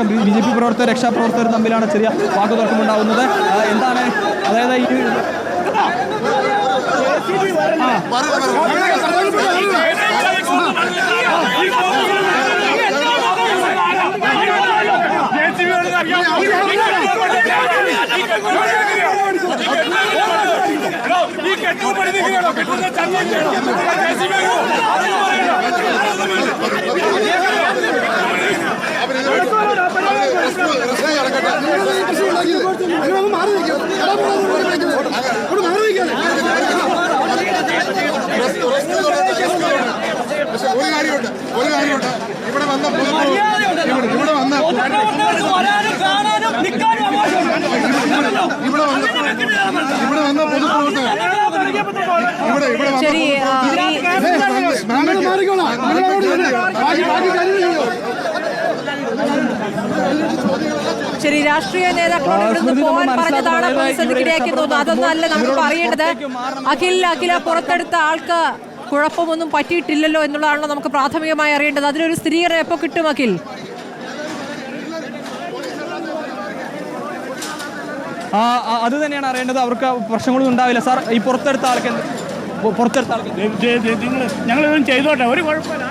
അടക്കം B J P പ്രവർത്തകർ രക്ഷാപ്രവർത്തകർ തമ്മിലാണ് ചെറിയ വാക്കുതർക്കമുണ്ടാകുന്നത് എന്താണ്? അതായത് ഈ ഈ കെട്ടു പഠിപ്പിക്കണോ കെട്ടുന്ന പക്ഷെ ഒരു കാര്യമുണ്ട് ഒരു കാര്യമുണ്ട് ഇവിടെ വന്ന ഇവിടെ വന്ന ഇവിടെ വന്ന ഇവിടെ വന്ന പൊതുപ്രവർത്തകർ ശരി ഈ ശരി രാഷ്ട്രീയ നേതാക്കളോട് ഇവിടുന്ന് നമ്മൾ പോകാൻ പറഞ്ഞതാണ് പ്രതിസന്ധിക്കിടയാക്കി തോന്നുന്നു അതൊന്നും അല്ല നമുക്ക് അറിയേണ്ടത് പറയേണ്ടത് അഖിൽ അഖില പുറത്തെടുത്ത ആൾക്ക് കുഴപ്പമൊന്നും പറ്റിയിട്ടില്ലല്ലോ എന്നുള്ളതാണല്ലോ നമുക്ക് പ്രാഥമികമായി അറിയേണ്ടത്. അതിനൊരു സ്ഥിരീകരണം എപ്പോൾ കിട്ടും അഖിൽ? അത് തന്നെയാണ് അറിയേണ്ടത്. അവർക്ക് പ്രശ്നങ്ങളൊന്നും ഉണ്ടാവില്ല. സാർ ഈ പുറത്തെടുത്ത ആൾക്ക് പുറത്തെടുത്ത ആൾക്ക് ഞങ്ങൾ ചെയ്തോട്ടെ? ഒരു കുഴപ്പമില്ല.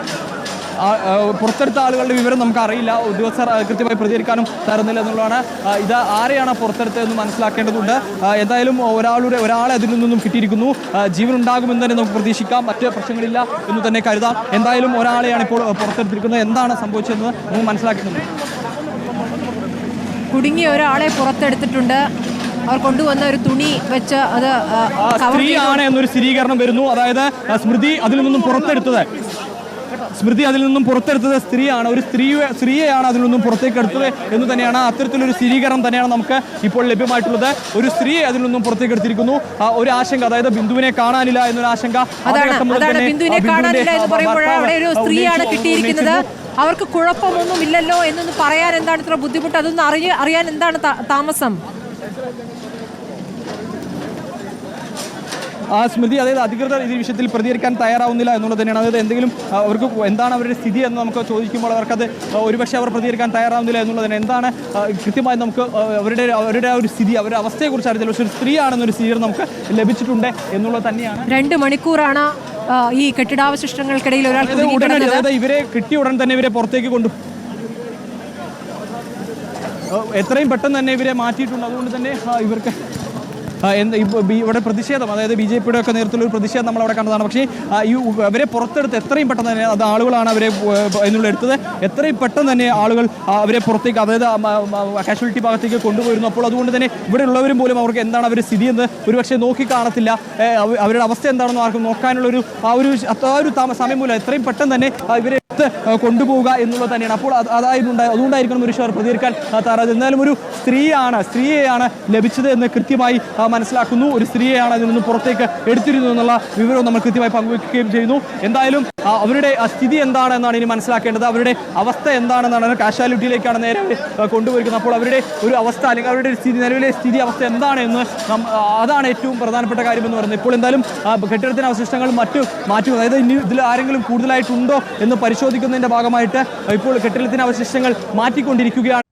പുറത്തെടുത്ത ആളുകളുടെ വിവരം നമുക്ക് അറിയില്ല ഉദ്യോഗസ്ഥർ കൃത്യമായി പ്രതികരിക്കാനും തരുന്നില്ല എന്നുള്ളതാണ്. ഇത് ആരെയാണ് പുറത്തെടുത്തതെന്ന് മനസ്സിലാക്കേണ്ടതുണ്ട്. എന്തായാലും ഒരാളുടെ ഒരാളെ അതിൽ നിന്നും കിട്ടിയിരിക്കുന്നു. ജീവൻ ഉണ്ടാകുമെന്ന് തന്നെ നമുക്ക് പ്രതീക്ഷിക്കാം. മറ്റ് പ്രശ്നങ്ങളില്ല എന്ന് തന്നെ കരുതാം. എന്തായാലും ഒരാളെയാണ് ഇപ്പോൾ പുറത്തെടുത്തിരിക്കുന്നത്. എന്താണ് സംഭവിച്ചതെന്ന് നമുക്ക് മനസ്സിലാക്കുന്നുണ്ട് കുടുങ്ങിയ ഒരാളെ പുറത്തെടുത്തിട്ടുണ്ട്. അവർ കൊണ്ടുവന്ന ഒരു തുണി വെച്ച് അത് സ്ത്രീയാണ് എന്നൊരു സ്ഥിരീകരണം വരുന്നു. അതായത് സ്മൃതി അതിൽ നിന്നും പുറത്തെടുത്തത്. സ്മൃതി അതിൽ നിന്നും പുറത്തെടുത്തത് സ്ത്രീയാണ്. ഒരു സ്ത്രീ സ്ത്രീയെയാണ് അതിൽ നിന്നും പുറത്തേക്ക് എടുത്തത് എന്ന് തന്നെയാണ് അത്തരത്തിലൊരു സ്ഥിരീകരണം തന്നെയാണ് നമുക്ക് ഇപ്പോൾ ലഭ്യമായിട്ടുള്ളത്. ഒരു സ്ത്രീയെ അതിൽ നിന്നും പുറത്തേക്ക് എടുത്തിരിക്കുന്നു. ആ, ഒരു ആശങ്ക അതായത് ബിന്ദുവിനെ കാണാനില്ല എന്നൊരു ആശങ്ക ബിന്ദുവിനെ കാണാനില്ല എന്ന് അവിടെ ഒരു സ്ത്രീയാണ് കിട്ടിയിരിക്കുന്നത്. അവർക്ക് കുഴപ്പമൊന്നും ഇല്ലല്ലോ എന്നൊന്ന് പറയാൻ എന്താണ് ഇത്ര ബുദ്ധിമുട്ട്? അതൊന്ന് അറിയ അറിയാൻ എന്താണ് താമസം? സ്മൃതി അതായത് അധികൃതർ ഈ വിഷയത്തിൽ പ്രതികരിക്കാൻ തയ്യാറാവുന്നില്ല എന്നുള്ളത് തന്നെയാണ് അതായത് എന്തെങ്കിലും അവർക്ക് എന്താണ് അവരുടെ സ്ഥിതി എന്ന് നമുക്ക് ചോദിക്കുമ്പോൾ അവർക്കത് ഒരുപക്ഷെ അവർ പ്രതികരിക്കാൻ തയ്യാറാവുന്നില്ല എന്നുള്ളത് തന്നെ എന്താണ് കൃത്യമായി നമുക്ക് അവരുടെ അവരുടെ ആ ഒരു സ്ഥിതി അവരുടെ അവസ്ഥയെക്കുറിച്ച് അറിയത്തില്ല. പക്ഷേ ഒരു സ്ത്രീയാണെന്നൊരു സ്ഥിതി നമുക്ക് ലഭിച്ചിട്ടുണ്ട് എന്നുള്ളത് തന്നെയാണ്. രണ്ട് മണിക്കൂറാണ് ഈ കെട്ടിടാവശിഷ്ടങ്ങൾക്കിടയിൽ ഒരാൾ അതായത് ഇവരെ കിട്ടിയ ഉടൻ തന്നെ ഇവരെ പുറത്തേക്ക് കൊണ്ടു എത്രയും പെട്ടെന്ന് തന്നെ ഇവരെ മാറ്റിയിട്ടുണ്ട്. അതുകൊണ്ട് തന്നെ ഇവർക്ക് ആ, ഇവിടെ പ്രതിഷേധം അതായത് ബി ജെ പിയുടെ ഒക്കെ നേതൃത്വത്തിലുള്ള ഒരു പ്രതിഷേധം നമ്മൾ അവിടെ കണ്ടതാണ്. പക്ഷേ ഈ അവരെ പുറത്തെടുത്ത് എത്രയും പെട്ടെന്ന് തന്നെ അത് ആളുകളാണ് അവരെ എന്നുള്ള എടുത്തത്. എത്രയും പെട്ടെന്ന് തന്നെ ആളുകൾ അവരെ പുറത്തേക്ക് അതായത് കാഷ്വാലിറ്റി ഭാഗത്തേക്ക് കൊണ്ടുപോയിരുന്നു. അപ്പോൾ അതുകൊണ്ട് തന്നെ ഇവിടെ ഉള്ളവരും പോലും അവർക്ക് എന്താണ് അവരുടെ സ്ഥിതി എന്ന് ഒരുപക്ഷെ നോക്കി കാണത്തില്ല. അവരുടെ അവസ്ഥ എന്താണെന്ന് ആർക്കും നോക്കാനുള്ള ഒരു ആ ഒരു ആ ഒരു സമയം മൂലം എത്രയും പെട്ടെന്ന് തന്നെ ഇവരെ ആ, കൊണ്ടുപോവുക എന്നുള്ളത് തന്നെയാണ്. അപ്പോൾ അത് അതായിരുന്നു അതുകൊണ്ടായിരിക്കണം ഒരു ഷവർ പ്രതികരിക്കാൻ തയ്യാറായത്. എന്നാലും ഒരു സ്ത്രീയാണ് സ്ത്രീയെയാണ് ലഭിച്ചത് എന്ന് കൃത്യമായി മനസ്സിലാക്കുന്നു. ഒരു സ്ത്രീയെയാണ് അതിൽ നിന്ന് പുറത്തേക്ക് എടുത്തിരുന്നു എന്നുള്ള വിവരവും നമ്മൾ കൃത്യമായി പങ്കുവയ്ക്കുകയും ചെയ്യുന്നു. എന്തായാലും അവരുടെ സ്ഥിതി എന്താണെന്നാണ് ഇനി മനസ്സിലാക്കേണ്ടത്. അവരുടെ അവസ്ഥ എന്താണെന്നാണ് കാഷ്വാലിറ്റിയിലേക്കാണ് നേരെ കൊണ്ടുപോയിരിക്കുന്നത് അപ്പോൾ അവരുടെ ഒരു അവസ്ഥ അല്ലെങ്കിൽ അവരുടെ സ്ഥിതി നിലവിലെ സ്ഥിതി അവസ്ഥ എന്താണ് എന്ന് അതാണ് ഏറ്റവും പ്രധാനപ്പെട്ട കാര്യം എന്ന് പറയുന്നത്. ഇപ്പോൾ എന്തായാലും കെട്ടിടത്തിന് അവശിഷ്ടങ്ങൾ മറ്റു മാറ്റും അതായത് ഇനി ഇതിൽ ആരെങ്കിലും കൂടുതലായിട്ടുണ്ടോ എന്ന് പരിശോധിക്കുന്നതിന്റെ ഭാഗമായിട്ട് ഇപ്പോൾ കെട്ടിടത്തിന് അവശിഷ്ടങ്ങൾ മാറ്റിക്കൊണ്ടിരിക്കുകയാണ്.